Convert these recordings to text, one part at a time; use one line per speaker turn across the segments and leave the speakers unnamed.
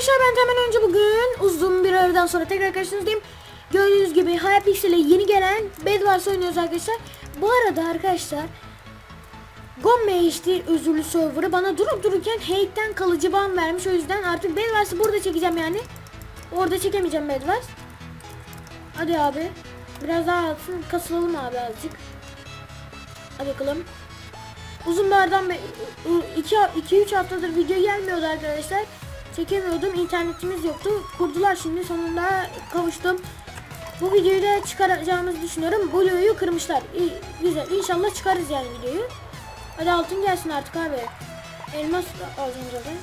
arkadaşlar ben hemen önce bugün uzun bir aradan sonra tekrar karşınızdayım. Gördüğünüz gibi Hypixel'e yeni gelen Bedwars oynuyoruz arkadaşlar. Bu arada arkadaşlar Gomme HD özürlü server'ı bana durup dururken hack'ten kalıcı ban vermiş. O yüzden artık Bedwars'ı burada çekeceğim yani. Orada çekemeyeceğim Bedwars. Hadi abi. Biraz daha alsın. Kasılalım abi azıcık. Hadi bakalım. Uzun bir aradan 2-3 haftadır video gelmiyordu arkadaşlar. Çekemiyordum. internetimiz yoktu. Kurdular şimdi sonunda kavuştum. Bu videoyu da çıkaracağımızı düşünüyorum. Blue'yu kırmışlar. İyi, güzel. İnşallah çıkarız yani videoyu. Hadi altın gelsin artık abi. Elmas alacağım zaten.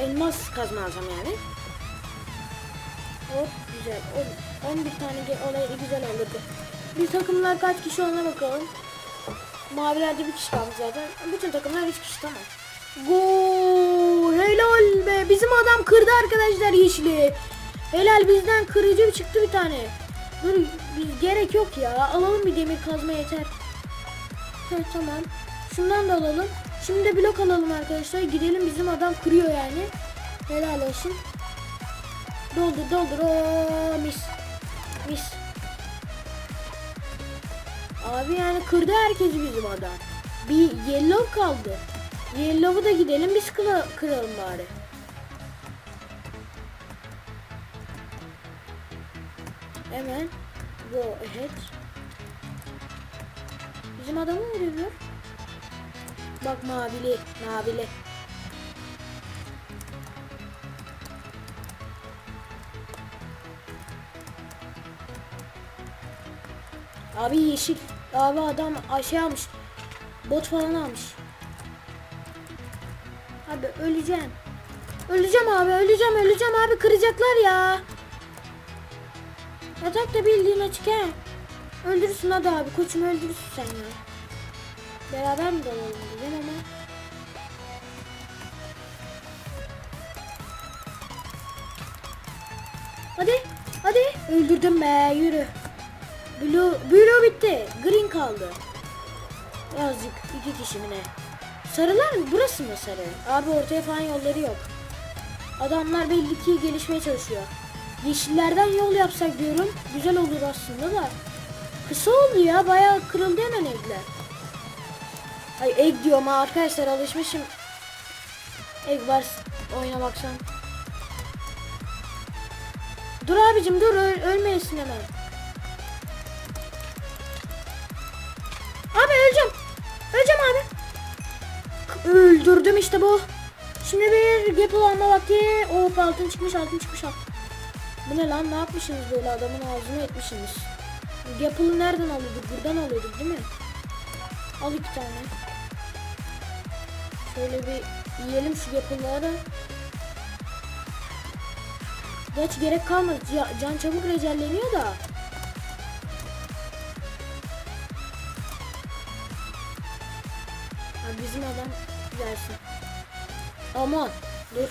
Elmas kazma alacağım yani. Hop güzel. On- 11 tane olay güzel olurdu. Bir takımlar kaç kişi ona bakalım. Mavilerde bir kişi kalmış zaten. Bütün takımlar 3 kişi tamam. Gol! Helal be! Bizim adam kırdı arkadaşlar yeşili. Helal bizden kırıcı çıktı bir tane. Dur biz gerek yok ya. Alalım bir demir kazma yeter. Evet tamam. Şundan da alalım. Şimdi de blok alalım arkadaşlar. Gidelim bizim adam kırıyor yani. Helal olsun. Doldur doldur. Oo, mis. Mis. Abi yani kırdı herkesi bizim adam. Bir yellow kaldı. Yellow'u da gidelim biz kıra, kıralım bari. Hemen go ahead. Bizim adamı mı vuruyor? Bak mavili, mavili. Abi yeşil. Abi adam şey almış. Bot falan almış. Abi öleceğim. Öleceğim abi öleceğim öleceğim abi kıracaklar ya. Yatak da bildiğin açık he. Öldürürsün hadi abi koçum öldürürsün sen ya. Beraber mi dalalım diyeceğim ama. Hadi hadi öldürdüm be yürü. Blue, blue bitti. Green kaldı. Birazcık iki kişi mi ne? Sarılar mı? Burası mı sarı? Abi ortaya falan yolları yok. Adamlar belli ki gelişmeye çalışıyor. Yeşillerden yol yapsak diyorum. Güzel olur aslında da. Kısa oldu ya. Bayağı kırıldı hemen evler. Ay egg diyorum ha arkadaşlar alışmışım. Egg var oynamaksan. Dur abicim dur öl ölmeyesin hemen. Öldürdüm işte bu. Şimdi bir gapple alma vakti. Hop altın çıkmış altın çıkmış altın. Bu ne lan ne yapmışsınız böyle adamın ağzını etmişsiniz. Gapple'ı nereden alıyorduk? Buradan alıyorduk değil mi? Al iki tane. Şöyle bir yiyelim şu gapple'ları. Geç gerek kalmadı. Ca- Can çabuk recelleniyor da. Bizim adam gelsin. Aman dur.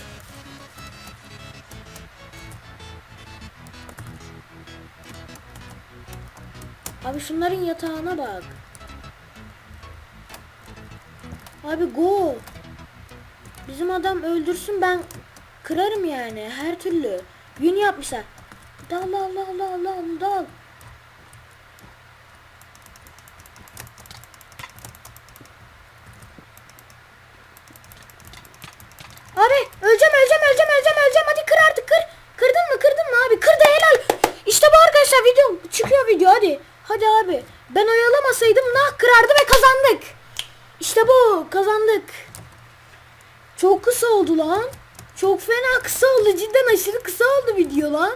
Abi şunların yatağına bak. Abi go. Bizim adam öldürsün ben kırarım yani her türlü. Yün yapmışlar. Dal dal dal dal dal dal. Abi öleceğim öleceğim öleceğim öleceğim öleceğim hadi kır artık kır. Kırdın mı kırdın mı abi kırdı helal. İşte bu arkadaşlar video çıkıyor video hadi. Hadi abi ben oyalamasaydım nah kırardı ve kazandık. İşte bu kazandık. Çok kısa oldu lan. Çok fena kısa oldu cidden aşırı kısa oldu video lan.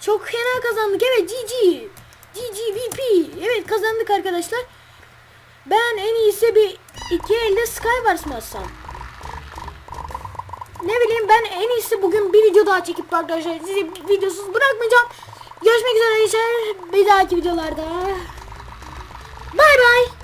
Çok fena kazandık evet GG. GG VP. Evet kazandık arkadaşlar. Ben en iyisi bir iki elde Skywars mı atsam? Ne bileyim ben en iyisi bugün bir video daha çekip arkadaşlar sizi videosuz bırakmayacağım. Görüşmek üzere arkadaşlar bir dahaki videolarda. Bay bay.